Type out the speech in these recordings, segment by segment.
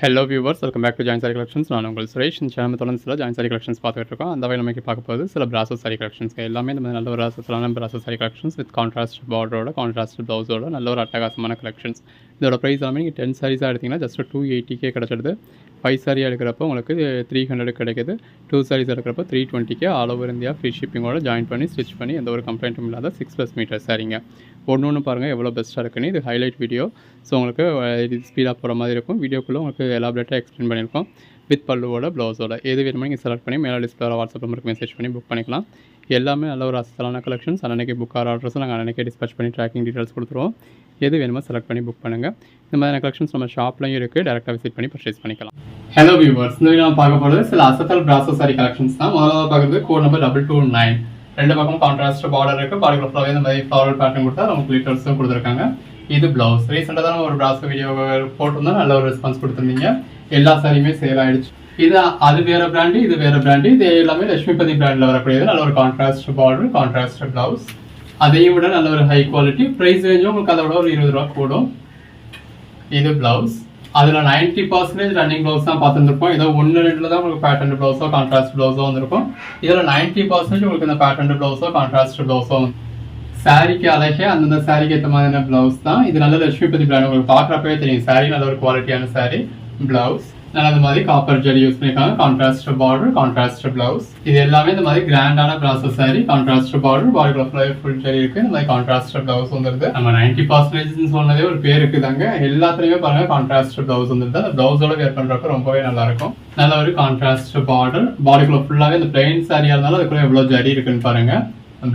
Hello viewers welcome back to join sari collections நான் உங்கள் Suresh. Channel தொடர்ந்து சில ஜாயின் சாரி கலெக்ஷன்ஸ் பார்த்துட்டு இருக்கோம். அந்த வகையில் நமக்கு பார்க்க போகுது சில பிராசஸ் சாரி கலெக்ஷன்ஸ் எல்லாமே இந்த மாதிரி நல்ல ஒரு அசலான process sari collections with contrast பார்டரோட contrast ப்ளவுஸோட நல்ல ஒரு அட்டகாசமான கலெக்ஷன்ஸ் இதோட ப்ரைஸ் எல்லாமே நீங்கள் டென் சாரீஸாக எடுத்திங்கன்னா ஜஸ்ட் டூ எயிட்டிக்கே கிடச்சிடுது. ஃபைவ் சாரி எடுக்கிறப்போ உங்களுக்கு த்ரீ ஹண்ட்ரட் கிடைக்குது. டூ சாரீஸ் எடுக்கிறப்போ த்ரீ டுவெண்ட்டிக்கு ஆல் ஓவர் இந்தியா ஃப்ரீ ஷிப்பிங்கோட ஜாயின் பண்ணி ஸ்டிச் பண்ணி எந்த ஒரு கம்ப்ளைண்ட்டும் இல்லாத சிக்ஸ் ப்ளஸ் மீட்டர் சாரிங்க ஒன்று ஒன்று பாருங்கள் எவ்வளோ பெஸ்ட்டாக இருக்குன்னு. இது ஹைலைட் வீடியோ ஸோ உங்களுக்கு இது ஸ்பீடாக போகிற மாதிரி இருக்கும். வீடியோக்குள்ளே உங்களுக்கு எலாபரேட்டாக எக்ஸ்பிளைன் பண்ணியிருக்கோம். வித் பல்லுவோட ப்ளவுஸோட எது வேணுமோ நீங்கள் செலக்ட் பண்ணி மேலே டிஸ்பிளே வாட்ஸ்அப் நம்பருக்கு மெசேஜ் பண்ணி புக் பண்ணிக்கலாம். எல்லாமே நல்ல ஒரு அசலான கலெக்ஷன்ஸ் அன்னைக்கு புக் ஆர் ஆர்டர்ஸ் நாங்கள் அன்னைக்கே டிஸ்பேச் பண்ணி ட்ராக்கிங் டீட்டெயில்ஸ் கொடுத்துருவோம். எது வேணுமோ செலக்ட் பண்ணி புக் பண்ணுங்கள் இந்த மாதிரியான கலெக்ஷன்ஸ் நம்ம ஷாப்லையும் இருக்குது டேரெக்டாக விசிட் பண்ணி பர்ச்சேஸ் பண்ணிக்கலாம். ஹலோ வியூவர்ஸ் இந்த நம்ம பார்க்க போகிறது சில அசத்தல் பிராசோ சாரி கலெக்ஷன்ஸ் தான். முதல்ல பார்க்குறது code number double two nine ரெண்டு பக்கம் கான்ட்ராஸ்ட் பார்டர் இருக்குது பாடிக்குள்ள ஃபுல்லாகவே இந்த மாதிரி ஃப்ளவரல் பேட்டர்ன் கொடுத்தா நமக்கு லிட்டர்ஸும் கொடுத்துருக்காங்க. இது பிளவுஸ் ரீசெண்டாக தான் ஒரு பிராசோ வீடியோ போட்டிருந்தோம். நல்ல ஒரு ரெஸ்பான்ஸ் கொடுத்துருந்தீங்க. எல்லா சாரியுமே சேல் ஆயிடுச்சு. இது அது வேற பிராண்டு இது வேற பிராண்டு இது எல்லாமே லட்சுமிபதி பிராண்டில் வரக்கூடியது. நல்ல ஒரு கான்ட்ராஸ்ட் பார்டர் கான்ட்ராஸ்ட் பிளவுஸ் அதையும் விட நல்ல ஒரு ஹை குவாலிட்டி ப்ரைஸ் ரேஞ்சும் உங்களுக்கு அதை விட ஒரு இருபது ரூபா கூடும். இது பிளவுஸ் அதில் நைன்டி பர்சன்டேஜ் ரன்னிங் ப்ளவுஸ் தான் பார்த்துருப்போம் ஏதோ ஒன்று ரெண்டில் தான் உங்களுக்கு பேட்டர்ன் ப்ளவுஸோ கான்ட்ராஸ்ட் ப்ளவுஸோ வந்திருக்கும். இதில் நைன்டி பர்சன்டேஜ் உங்களுக்கு இந்த பேட்டர்ன் ப்ளவுஸோ கான்ட்ராஸ்ட் ப்ளவுஸோ சாரிக்கு அழகே அந்தந்த சாரிக்கு ஏற்ற மாதிரியான ப்ளவுஸ் தான். இது நல்ல லட்சுமிபதி பிராண்ட் உங்களுக்கு பார்க்குறப்பவே தெரியும். சாரி நல்ல ஒரு குவாலிட்டியான சாரி ப்ளவுஸ் நான் அந்த மாதிரி காப்பர் ஜெரி யூஸ் பண்ணிருக்காங்க கான்ட்ராஸ்ட் பார்டர் கான்ட்ராஸ்ட் பிளவுஸ் இது எல்லாமே இந்த மாதிரி கிராண்டான process sari contrast border body full zari இருக்கு. இந்த மாதிரி கான்ட்ராஸ்ட் பிளவுஸ் வந்துருது. நம்ம நைன்டி பர்சன்டேஜ் சொன்னதே ஒரு பேர் இருக்குதாங்க. எல்லாத்துலயுமே பாருங்க கான்ட்ராஸ்ட் பிளவுஸ் வந்துருது. அந்த பிளவுஸோட வேர் பண்றப்ப ரொம்பவே நல்லா இருக்கும். நல்ல ஒரு கான்ட்ராஸ்ட் பார்டர் பாடிக்குள்ள ஃபுல்லாவே இந்த பிளைன் சாரியா இருந்தாலும் அதுக்குள்ள எவ்வளவு ஜடி இருக்குன்னு பாருங்க.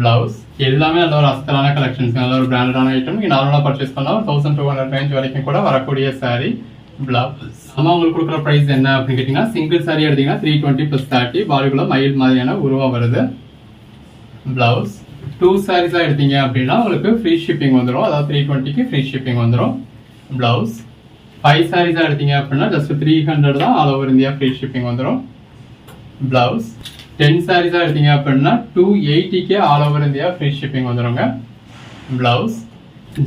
பிளவுஸ் எல்லாமே நல்ல ஒரு அஸ்தலான கலெக்ஷன்ஸ் நல்ல ஒரு பிராண்டடான ஐட்டம் நார்மலாக பர்ச்சேஸ் பண்ணால் ஒரு தௌசண்ட் டூ ஹண்ட்ரட் ரேஞ்ச் வரைக்கும் கூட வரக்கூடிய saree. பிளவுஸ் நம்ம உங்களுக்கு கொடுக்குற பிரைஸ் என்ன அப்படின்னு கேட்டீங்கன்னா சிங்கிள் saree எடுத்தீங்கன்னா த்ரீ டுவெண்ட்டி ப்ளஸ் தேர்ட்டி பாடிக்குள்ள மயில் மாதிரியான உருவம் வருது. பிளவுஸ் டூ சாரீஸாக எடுத்தீங்க அப்படின்னா உங்களுக்கு ஃப்ரீ ஷிப்பிங் வந்துடும் அதாவது த்ரீ டுவெண்ட்டிக்கு ஃப்ரீ ஷிப்பிங் வந்துடும் பிளவுஸ் ஃபைவ் சாரீஸாக எடுத்தீங்க அப்படின்னா ஜஸ்ட் த்ரீ ஹண்ட்ரட் தான் all over India free shipping வந்துடும் பிளவுஸ் டென் சாரீஸாக எடுத்தீங்க அப்படின்னா two எயிட்டிக்கே all over India free shipping வந்துடுங்க பிளவுஸ்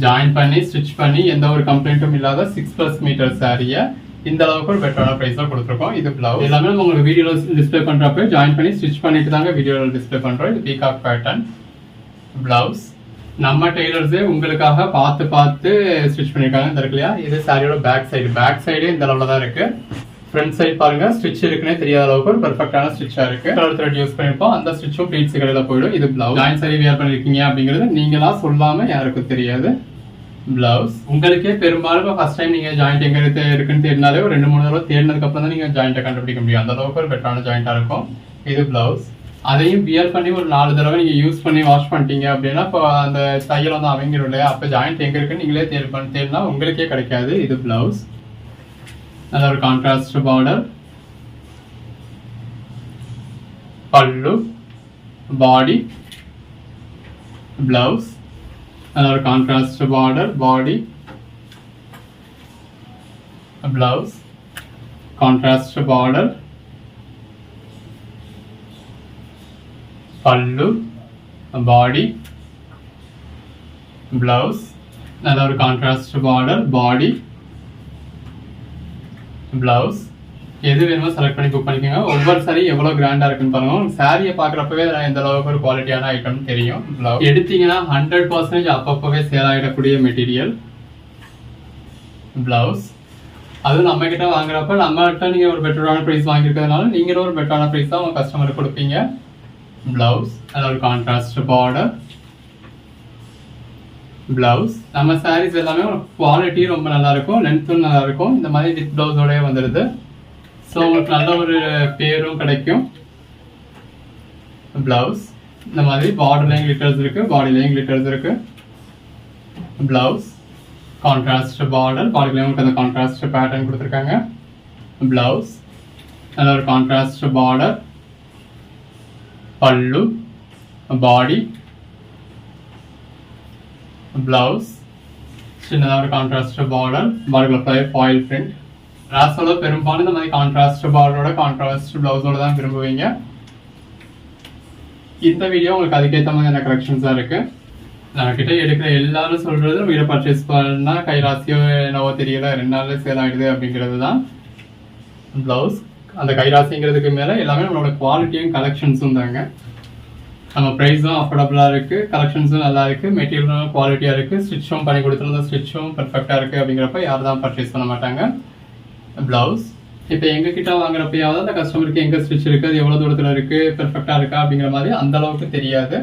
ஜாயின் பண்ணி ஸ்டிச் பண்ணி எந்த ஒரு கம்ப்ளைண்ட்டும் இல்லாத சிக்ஸ் ப்ளஸ் மீட்டர் சாரியை இந்த அளவுக்கு ஒரு பெட்டரான ப்ரைஸாக கொடுத்துருக்கோம். இது பிளவுஸ் எல்லாமே நம்ம உங்களுக்கு வீடியோவில் டிஸ்ப்ளே பண்ணுறப்ப ஜாயின் பண்ணி ஸ்டிச் பண்ணிட்டு தாங்க வீடியோவில் டிஸ்ப்ளே பண்ணுறோம் இது பீகாக் பேட்டர்ன் பிளவுஸ் நம்ம டெய்லர்ஸே உங்களுக்காக பார்த்து பார்த்து ஸ்டிச் பண்ணியிருக்காங்க இந்த இருக்கு இல்லையா? இது சாரியோட பேக் சைடு பேக் சைடே இந்த அளவில் தான் இருக்குது ஃப்ரண்ட் சைடு பாருங்க. ஸ்டிச் இருக்குன்னே தெரியாத அளவுக்கு ஒரு பெர்ஃபெக்டான ஸ்டிச்சா இருக்கு. கலர் த்ரெட் யூஸ் பண்ணிருப்போம். அந்த ஸ்டிச்சும் ப்ளீட்ஸ் கடையில் போயிடும். இது பிளவுஸ் ஜாயின் சரி வியர் பண்ணிருக்கீங்க அப்படிங்கிறது நீங்களா சொல்லாம யாருக்கும் தெரியாது. பிளவுஸ் உங்களுக்கே பெரும்பாலும் ஃபர்ஸ்ட் டைம் நீங்க ஜாயிண்ட் எங்க இருக்குன்னு தேடினாலே ஒரு ரெண்டு மூணு தடவை தேடினதுக்கு அப்புறம் தான் நீங்க ஜாயிண்ட்டை கண்டுபிடிக்க முடியும். அந்த அளவுக்கு ஒரு பெட்டரான ஜாயிண்டா இருக்கும். இது பிளவுஸ் அதையும் வியர் பண்ணி ஒரு நாலு தடவை நீங்க யூஸ் பண்ணி வாஷ் பண்ணிட்டீங்க அப்படின்னா இப்போ அந்த தையல் வந்து அமைங்கிடும் இல்லையா? அப்போ ஜாயிண்ட் எங்க இருக்குன்னு நீங்களே தேடி பண்ணி தேடினா உங்களுக்கே கிடைக்காது. இது blouse another contrast border. Pallu body blouse. Another contrast border body blouse. Contrast border. Pallu body blouse. Another contrast border body. Blouse எது வேணுமோ செலக்ட் பண்ணி புக் பண்ணிக்கோங்க. ஒவ்வொரு சாரி எவ்வளோ கிராண்டாக இருக்குன்னு பாருங்க. சாரியை பார்க்குறப்பவே எந்த அளவுக்கு ஒரு குவாலிட்டியான ஐட்டம் தெரியும். பிளவுஸ் எடுத்தீங்கன்னா ஹண்ட்ரட் பர்சன்டேஜ் அப்பப்போவே சேல் ஆகிடக்கூடிய மெட்டீரியல் பிளவுஸ் அதுவும் நம்ம கிட்ட வாங்குறப்ப நம்மகிட்ட நீங்கள் ஒரு பெட்டரான ப்ரைஸ் வாங்கியிருக்கிறதுனால நீங்களும் ஒரு பெட்டரான ப்ரைஸ் தான் உங்கள் கஸ்டமருக்கு கொடுப்பீங்க. பிளவுஸ் அதில் ஒரு கான்ட்ராஸ்ட் பார்டர் பிளவுஸ் நம்ம சாரீஸ் எல்லாமே குவாலிட்டி ரொம்ப நல்லா இருக்கும் லென்த்தும் நல்லா இருக்கும் இந்த மாதிரி வித் பிளவுஸோடய வந்துடுது ஸோ உங்களுக்கு நல்ல ஒரு பேரும் கிடைக்கும். பிளவுஸ் இந்த மாதிரி பார்டர்லையும் கிளிட்டர்ஸ் இருக்கு பாடிலையும் கிளிட்டர்ஸ் இருக்கு. பிளவுஸ் கான்ட்ராஸ்ட் பார்டர் பாடிலையும் உங்களுக்கு அந்த கான்ட்ராஸ்ட் பேட்டர்ன் கொடுத்துருக்காங்க. பிளவுஸ் நல்ல ஒரு contrast border pallu. Body blouse சின்னதாக ஒரு கான்ட்ராஸ்ட் பார்டர் பாடிக்குள்ள ஃபுல்லாக ஃபாயில் பிரிண்ட் ராசோட பெரும்பாலும் இந்த மாதிரி கான்ட்ராஸ்ட் பார்டரோட கான்ட்ராஸ்ட் பிளவுஸோட தான் விரும்புவீங்க. இந்த வீடியோ உங்களுக்கு அதுக்கேற்ற மாதிரியான கலெக்ஷன்ஸாக இருக்குது நான் எடுக்கிற எல்லாரும் சொல்கிறது வீடை பர்ச்சேஸ் பண்ணால் கைராசியோ என்னவோ தெரியல ரெண்டு நாளில் சேல் ஆகிடுது அப்படிங்கிறது தான் ப்ளவுஸ் அந்த கைராசிங்கிறதுக்கு மேலே எல்லாமே நம்மளோட குவாலிட்டியும் கலெக்ஷன்ஸும் தாங்க. நம்ம ப்ரைஸும் அஃபோர்டபுளாக இருக்குது கலெக்ஷன்ஸும் நல்லா இருக்குது மெட்டீரியலும் குவாலிட்டியாக இருக்குது ஸ்டிச்சும் பண்ணி கொடுத்துருந்த ஸ்டிச்சும் பர்ஃபெக்டாக இருக்குது அப்படிங்கிறப்ப யாரும் தான் பர்ச்சேஸ் பண்ண மாட்டாங்க. ப்ளவுஸ் இப்போ எங்ககிட்ட வாங்குறப்பயாவது அந்த கஸ்டமருக்கு எங்கே ஸ்டிச் இருக்குது அது எவ்வளோ தூரத்தில் இருக்குது பெர்ஃபெக்டாக இருக்கா அப்படிங்கிற மாதிரி அந்த அளவுக்கு தெரியாது.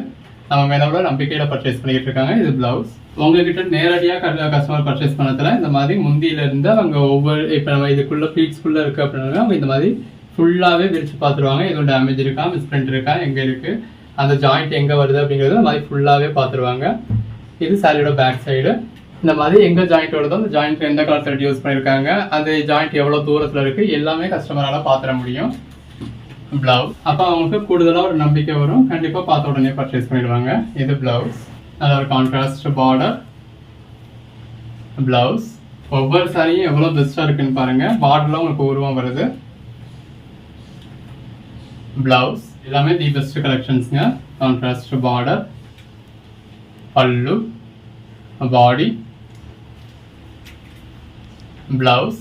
நம்ம மேலோட நம்பிக்கையில் பர்ச்சேஸ் பண்ணிக்கிட்டு இருக்காங்க. இது ப்ளவுஸ் உங்ககிட்ட நேரடியாக கஸ்டமர் பர்ச்சேஸ் பண்ணதில் இந்த மாதிரி முந்தியிலேருந்து அவங்க ஒவ்வொரு இப்போ நம்ம இதுக்குள்ளே ஃபீட்ஸ்குள்ளே இருக்குது அப்படின்னா அவங்க இந்த மாதிரி ஃபுல்லாகவே விரித்து பார்த்துருவாங்க. எதுவும் டேமேஜ் இருக்கா மிஸ்பிரிண்ட் இருக்கா எங்கே இருக்குது அந்த ஜாயிண்ட் எங்கே வருது அப்படிங்கிறது அந்த மாதிரி ஃபுல்லாகவே பார்த்துருவாங்க இது சாரியோட பேக் சைடு இந்த மாதிரி எங்கே ஜாயிண்ட் வருதோ அந்த ஜாயிண்ட் எந்த கலர் த்ரெட் யூஸ் பண்ணியிருக்காங்க அந்த ஜாயிண்ட் எவ்வளோ தூரத்தில் இருக்குது எல்லாமே கஸ்டமரால் பார்த்துட முடியும். பிளவுஸ் அப்போ அவங்களுக்கு கூடுதலாக ஒரு நம்பிக்கை வரும். கண்டிப்பாக பார்த்த உடனே பர்ச்சேஸ் பண்ணிடுவாங்க. இது பிளவுஸ் நல்ல ஒரு கான்ட்ராஸ்ட் பார்டர் பிளவுஸ் ஒவ்வொரு சாரியும் எவ்வளோ பெஸ்ட்டாக இருக்குன்னு பாருங்கள் பார்டர்ல உங்களுக்கு உருவம் வருது. பிளவுஸ் எல்லாமே the best கலெக்ஷன்ஸ்ங்க contrast border pallu. Body blouse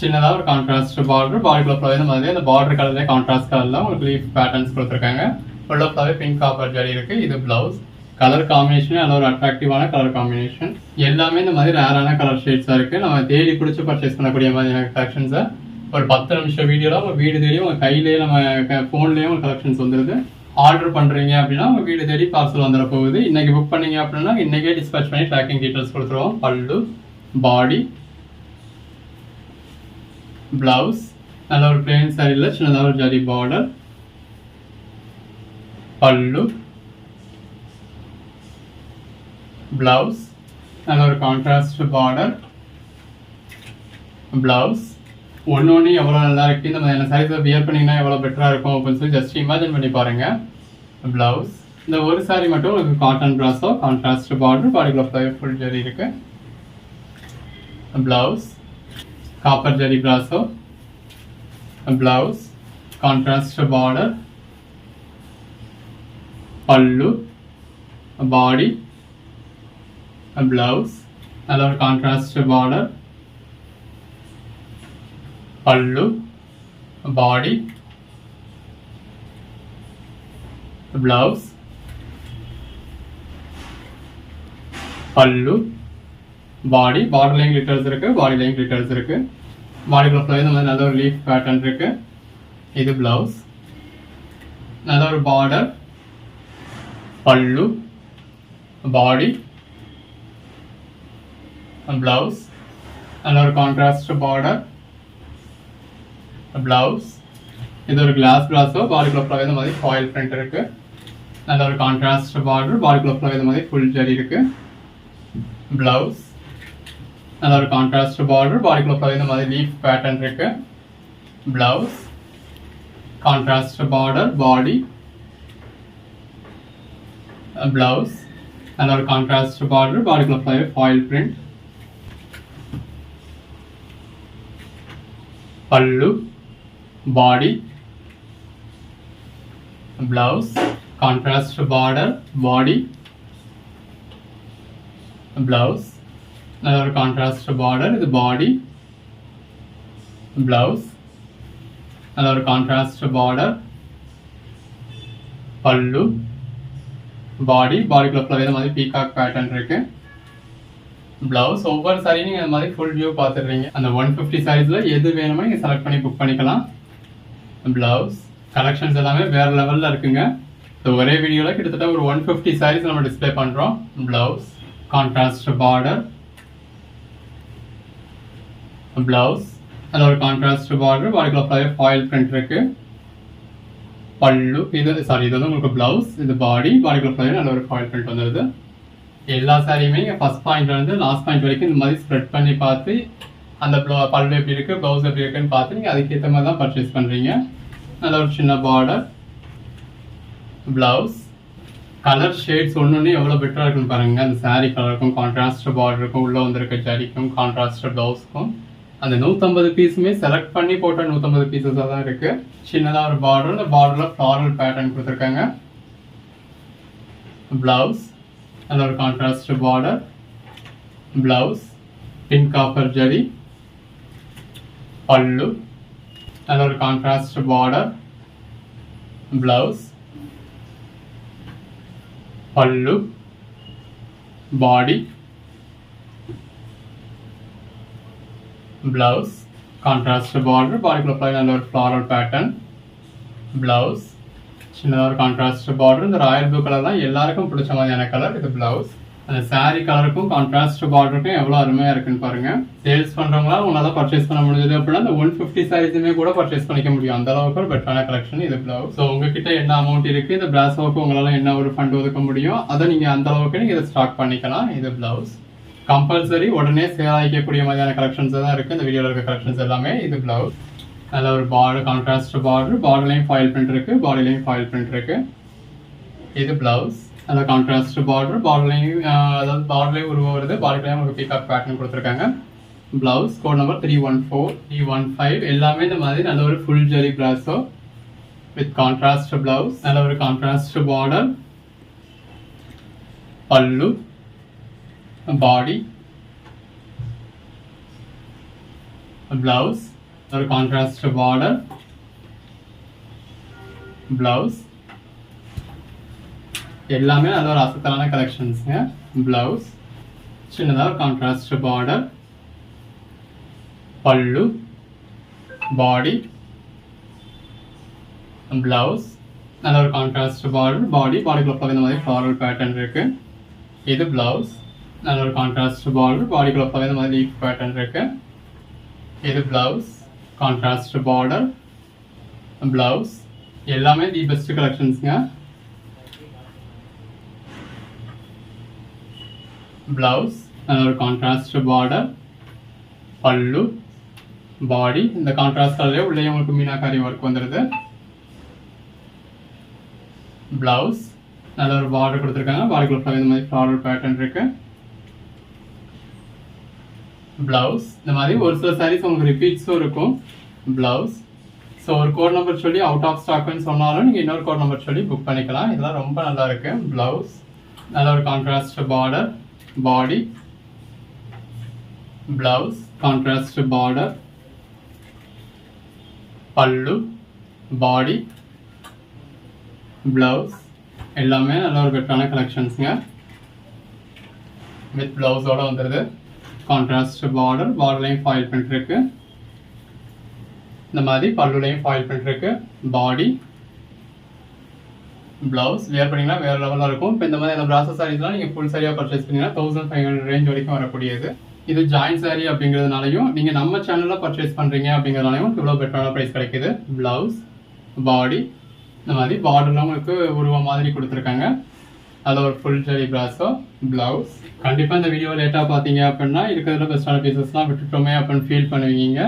சின்னதாக ஒரு கான்ட்ராஸ்ட் பார்டர் பாடிக்குள்ள ஃபுல்லாகவே இந்த மாதிரி அந்த பார்டர் கலர்லேயே கான்ட்ராஸ்ட் கலரில் உங்களுக்கு லீஃப் பேட்டர்ன்ஸ் கொடுத்துருக்காங்க. உள்ள ஃபுல்லாகவே பிங்க் காப்பர் ஜரி இருக்கு. இது ப்ளவுஸ் கலர் காம்பினேஷன் நல்ல ஒரு அட்ராக்டிவான கலர் காம்பினேஷன் எல்லாமே இந்த மாதிரி ரேரான கலர் ஷேட்ஸாக இருக்குது நம்ம தேடி பிடிச்சி பர்ச்சேஸ் பண்ணக்கூடிய மாதிரியான கலெக்ஷன்ஸை ஒரு பத்து நிமிஷம் வீடியோவில் உங்கள் வீடு தேடி உங்கள் கையிலேயே நம்ம ஃபோன்லேயே உங்கள் கலெக்ஷன்ஸ் வந்துடுது ஆர்டர் பண்ணுறீங்க அப்படின்னா உங்கள் வீடு தேடி பார்சல் வந்துட போகுது. இன்றைக்கி புக் பண்ணீங்க அப்படின்னா இன்றைக்கே டிஸ்பேச் பண்ணி ட்ராக்கிங் டீட்டெயில்ஸ் கொடுத்துருவோம். பல்லு பாடி ப்ளவுஸ் நல்ல ஒரு பிளேன் சாரியில் சின்னதாக ஒரு ஜரி பார்டர் பல்லு ப்ளவுஸ் நல்ல ஒரு கான்ட்ராஸ்ட் பார்டர் ப்ளவுஸ் ஒன்று ஒன்று எவ்வளோ நல்லா இருக்கு. இந்த மாதிரியான சாரீஸை வியர் பண்ணிங்கன்னா எவ்வளோ பெட்டராக இருக்கும் அப்படின்னு சொல்லி ஜஸ்ட் இமேஜின் பண்ணி பாருங்கள் ப்ளவுஸ் இந்த ஒரு சாரி மட்டும் உங்களுக்கு காட்டன் ப்ராஸோ கான்ட்ராஸ்ட் பார்டர் பாடிக்குள்ள ஃபுல் ஜெரி இருக்கு. Blouse copper zari brasso blouse contrast border pallu. Body blouse நல்ல ஒரு கான்ட்ராஸ்ட் பார்டர் పళ్ళు బాడీ బ్లౌజ్ பல்லு பாடி பார்டர்லையும் கிளிட்டர்ஸ் இருக்கு பாடிலையும் கிளிட்டர்ஸ் இருக்கு பாடிக்குள்ள ஃபுல்லாக இந்த மாதிரி நல்ல ஒரு லீஃப் பேட்டர்ன் இருக்கு இது பிளவுஸ் நல்ல ஒரு பார்டர் பல்லு பாடி பிளவுஸ் நல்ல ஒரு கான்ட்ராஸ்ட் பார்டர் ப்ளவுஸ் இது ஒரு கிளாஸ் ப்ளவுஸோ பாடிக்குள்ள ஃபுல்லாக இந்த மாதிரி ஃபாயில் பிரிண்ட் இருக்குது நல்ல ஒரு கான்ட்ராஸ்ட் பார்டர் பாடிக்குள்ள ஃபுல்லாக இந்த மாதிரி ஃபுல் ஜரி இருக்குது ப்ளவுஸ் நல்ல ஒரு கான்ட்ராஸ்ட் பார்டர் பாடிக்குள்ள ஃபுல்லாக இந்த மாதிரி லீஃப் பேட்டர்ன் இருக்குது blouse contrast border body blouse நல்ல ஒரு கான்ட்ராஸ்ட் பார்டர் பாடிக்குள்ள ஃபுல்லாகவே foil print body blouse contrast border body blouse நல்ல ஒரு கான்ட்ராஸ்ட் பார்டர் இது பாடி பிளவுஸ் நல்ல ஒரு கான்ட்ராஸ்ட் பார்டர் பல்லு பாடி பாடிக்குள்ள ஃபுல்லாகவே இந்த மாதிரி பீகாக் பேட்டர்ன் இருக்கு. பிளவுஸ் ஒவ்வொரு சாரியும் நீங்கள் அந்த மாதிரி ஃபுல் வியூ பார்த்துடுறீங்க. அந்த ஒன் ஃபிஃப்டி சாரீஸில் எது வேணுமோ நீங்கள் செலக்ட் பண்ணி புக் பண்ணிக்கலாம். பிளவுஸ் கலெக்ஷன்ஸ் எல்லாமே வேறு லெவலில் இருக்குங்க. ஸோ ஒரே வீடியோவில் கிட்டத்தட்ட ஒரு ஒன் ஃபிஃப்டி சாரீஸ் நம்ம டிஸ்பிளே பண்ணுறோம் பிளவுஸ் கான்ட்ராஸ்ட் பார்டர் பிளவுஸ் அதில் ஒரு கான்ட்ராஸ்ட் பார்டர் பாடிக்குள்ள ஃபுல்லாகவே ஃபாயில் பிரிண்ட் இருக்கு. பல்லு இது சாரி இது வந்து உங்களுக்கு பிளவுஸ் இது பாடி பாடிக்குள்ள ஃபுல்லாகவே நல்ல ஒரு ஃபாயில் பிரிண்ட் வந்துடுது எல்லா சாரியுமே ஃபஸ்ட் பாயிண்ட்லேருந்து லாஸ்ட் பாயிண்ட் வரைக்கும் இந்த மாதிரி ஸ்ப்ரெட் பண்ணி பார்த்து அந்த பல்லு எப்படி இருக்குது ப்ளவுஸ் எப்படி இருக்குன்னு பார்த்து நீங்கள் அதுக்கேற்ற மாதிரி தான் பர்ச்சேஸ் பண்ணுறீங்க நல்ல ஒரு சின்ன பார்டர் ப்ளவுஸ் கலர் ஷேட்ஸ் ஒன்று ஒன்று எவ்வளோ பெட்டராக இருக்குன்னு பாருங்கள் அந்த சாரீ கலருக்கும் கான்ட்ராஸ்ட் பார்டருக்கும் உள்ளே வந்திருக்க ஜரிக்கும் கான்ட்ராஸ்ட் ப்ளவுஸ்க்கும் அந்த நூற்றம்பது பீஸுமே செலக்ட் பண்ணி போட்ட நூற்றம்பது பீசஸாக தான் இருக்குது சின்னதாக ஒரு பார்டர் அந்த பார்டரில் ஃப்ளாரல் பேட்டர்ன் கொடுத்துருக்காங்க. ப்ளவுஸ் நல்ல ஒரு contrast border blouse pink copper zari pallu நல்ல ஒரு contrast border blouse pallu body blouse contrast border பாடிக்குள்ள ஃபுல்லாக நல்ல ஒரு ஃப்ளாரல் பேட்டர்ன் பிளவுஸ் சின்னதாக ஒரு கான்ட்ராஸ்ட் பார்டர் இந்த ராயல் ப்ளூ கலர்லாம் எல்லாருக்கும் பிடிச்ச மாதிரியான கலர் இது பிளவுஸ் அந்த சாரீ கலருக்கும் கான்ட்ராஸ்ட் பார்டருக்கும் எவ்வளோ அருமையாக இருக்குன்னு பாருங்க. சேல்ஸ் பண்ணுறவங்களா உங்களால் பர்ச்சேஸ் பண்ண முடிஞ்சது அப்படின்னா அந்த ஒன் ஃபிஃப்டி சாரீஸுமே கூட பர்ச்சேஸ் பண்ணிக்க முடியும். அந்த அளவுக்கு ஒரு பெட்டரான கலெக்ஷன் இது பிளவு ஸோ உங்ககிட்ட என்ன அமௌண்ட் இருக்கு இந்த பிராஸோவுக்கு உங்களால் என்ன ஒரு ஃபண்ட் ஒதுக்க முடியும் அதை நீங்கள் அந்த அளவுக்கு நீங்கள் இதை ஸ்டார்ட் பண்ணிக்கலாம். இது பிளவுஸ் கம்பல்சரி உடனே சேல் ஆகிக்கக்கூடிய மாதிரியான கலெக்ஷன்ஸ் தான் இருக்குது இந்த வீடியோவில் இருக்க கலெக்ஷன்ஸ் எல்லாமே இது பிளவுஸ் நல்ல ஒரு பார்டர் கான்ட்ராஸ்ட் பார்டர் பார்டர்லையும் ஃபாயில் பிரிண்ட் இருக்குது பாடிலையும் ஃபாயில் பிரிண்ட் இருக்குது இது பிளவுஸ் நல்ல கான்ட்ராஸ்ட் பார்டர் பார்டர்லையும் அதாவது பார்டர்லேயும் உருவம் வருது பாடிலையும் உங்களுக்கு பீகாக் பேட்டர்ன் கொடுத்துருக்காங்க. Blouse code number three one four three one five எல்லாமே இந்த மாதிரி நல்ல ஒரு full zari palazzo with contrast blouse நல்ல ஒரு contrast border pallu body blouse ஒரு கான்ட்ராஸ்ட் பார்டர் ப்ளவுஸ் எல்லாமே நல்ல ஒரு அசத்தலான கலெக்ஷன்ஸுங்க ப்ளவுஸ் சின்னதாக ஒரு contrast border pallu body blouse நல்ல ஒரு கான்ட்ராஸ்ட் பார்டர் பாடி பாடிக்குள்ள பார்க்க இந்த மாதிரி ஃப்ளாரல் பேட்டர்ன் இருக்குது இது ப்ளவுஸ் நல்ல ஒரு கான்ட்ராஸ்ட் பார்டர் பாடிக்குள்ள பார்க்க இந்த மாதிரி லீஃப் பேட்டர்ன் இருக்குது இது பிளவுஸ் கான்ட்ராஸ்ட் பார்டர் பிளவுஸ் எல்லாமே தி பெஸ்ட் கலெக்ஷன்ஸுங்க பிளவுஸ் ஒரு கான்ட்ராஸ்ட் பார்டர் பல்லு பாடி இந்த கான்ட்ராஸ்ட் கலர்லேயே உள்ளே உங்களுக்கு மீனாக்காரி ஒர்க் வந்துடுது ப்ளவுஸ் நல்ல ஒரு பார்டர் கொடுத்துருக்காங்க. பாடிக்குள்ள இந்த மாதிரி ஃப்ளாரல் பேட்டர்ன் இருக்கு. ப்ளவுஸ் இந்த மாதிரி ஒரு சில சாரீஸ் உங்களுக்கு ரிப்பீட்ஸும் இருக்கும். ப்ளவுஸ் ஸோ ஒரு கோட் நம்பர் சொல்லி அவுட் ஆஃப் ஸ்டாக்னு சொன்னாலும் நீங்கள் இன்னொரு கோட் நம்பர் சொல்லி புக் பண்ணிக்கலாம். இதெல்லாம் ரொம்ப நல்லா இருக்கு. ப்ளவுஸ் நல்ல ஒரு contrast border body blouse contrast border pallu body blouse எல்லாமே நல்ல ஒரு பெட்டரான கலெக்ஷன்ஸுங்க வித் பிளவுஸோட வந்துடுது கான்ட்ராஸ்ட் பார்டர் பார்டர்லையும் ஃபாயில் பண்ணிட்டுருக்கு. இந்த மாதிரி பல்லுலையும் ஃபாயில் பண்ணிட்டுருக்கு. பாடி ப்ளவுஸ் வேர் பண்ணிங்கன்னா வேறு லெவலாக இருக்கும். இப்போ இந்த மாதிரி அந்த ப்ராசஸ் சாரீஸ்லாம் நீங்கள் ஃபுல் சாரியாக பர்ச்சேஸ் பண்ணீங்கன்னா தௌசண்ட் ஃபைவ் ஹண்ட்ரட் ரேஞ்ச் வரைக்கும் வரக்கூடியது. இது ஜாயின் சாரி அப்படிங்கிறதுனாலையும் நீங்கள் நம்ம சேனலில் பர்ச்சேஸ் பண்ணுறீங்க அப்படிங்கிறதுனாலையும் இவ்வளோ பெட்டரான ப்ரைஸ் கிடைக்குது. ப்ளவுஸ் பாடி இந்த மாதிரி பார்டர்லாம் உங்களுக்கு உருவம் மாதிரி கொடுத்துருக்காங்க. அதில் ஒரு ஃபுல் ஜெரி பிராஸோ ப்ளவுஸ் கண்டிப்பாக இந்த வீடியோ லேட்டாக பார்த்தீங்க அப்படின்னா இருக்கிறதுல பெஸ்ட்டான பீசஸ்லாம் விட்டுட்டோமே அப்படின்னு ஃபீல் பண்ணுவீங்க.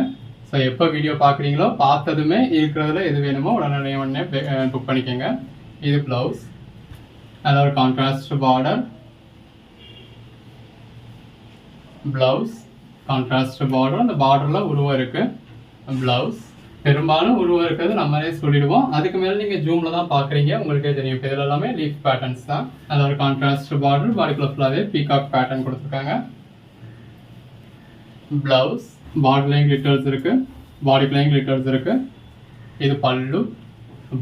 ஸோ எப்போ வீடியோ பார்க்குறீங்களோ பார்த்ததுமே இருக்கிறதுல எது வேணுமோ உடனே உடனே புக் பண்ணிக்கோங்க. இது ப்ளவுஸ் நல்ல ஒரு contrast border blouse contrast border அந்த பார்டரில் உருவம் இருக்குது ப்ளவுஸ் பெரும்பாலும் உருவம் இருக்கிறது நம்மளே சொல்லிடுவோம். அதுக்கு மேலே நீங்கள் ஜூமில் தான் பார்க்குறீங்க. உங்களுக்கே தெரியும். இப்போ இதில் எல்லாமே லீஃப் பேட்டர்ன்ஸ் தான். நல்ல ஒரு கான்ட்ராஸ்ட் பார்டர் பாடிக்குள்ள ஃபுல்லாகவே பீகாக் பேட்டர்ன் கொடுத்துருக்காங்க. ப்ளவுஸ் பார்டர்லையும் கிளிட்டர்ஸ் இருக்குது பாடிக்குள்ளேயும் கிளிட்டர்ஸ் இருக்குது இது பல்லு.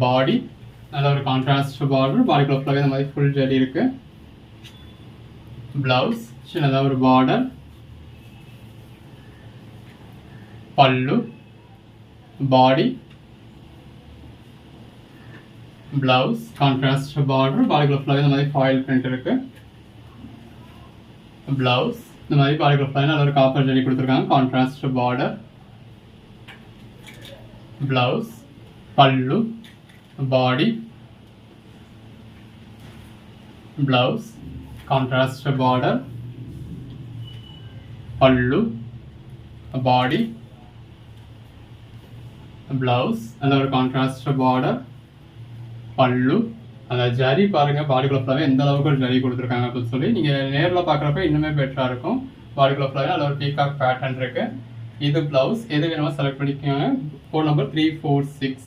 பாடி நல்ல ஒரு கான்ட்ராஸ்ட் பார்டர் பாடிக்குள்ள ஃபுல்லாகவே இந்த மாதிரி ஃபுல் ஜெடி இருக்கு. பிளவுஸ் சின்னதாக ஒரு border pallu body blouse contrast border பாடிக்குள்ள ஃபுல்லாகவே இந்த மாதிரி ஃபாயில் பிரிண்ட் இருக்கு. பிளவுஸ் இந்த மாதிரி பாடிக்குள்ள ஃபுல்லாக நல்ல ஒரு காப்பர் ஜெடி கொடுத்துருக்காங்க. Contrast border blouse pallu. Body blouse contrast border pallu body blouse அந்த ஒரு contrast பார்டர் பல்லு அந்த ஜரி பாருங்க பாடிக்குள்ள ஃபுல்லாகவே எந்த அளவுக்கு ஒரு ஜரி கொடுத்துருக்காங்க அப்படின்னு சொல்லி நீங்கள் நேரில் பார்க்குறப்ப இன்னுமே பெட்டராக இருக்கும். பாடிக்குள்ள ஃபுல்லாகவே அதில் ஒரு பீகாக் பேட்டர்ன் இருக்குது இது ப்ளவுஸ் எது வேணுமோ செலக்ட் பண்ணிக்கோங்க. Phone number three four six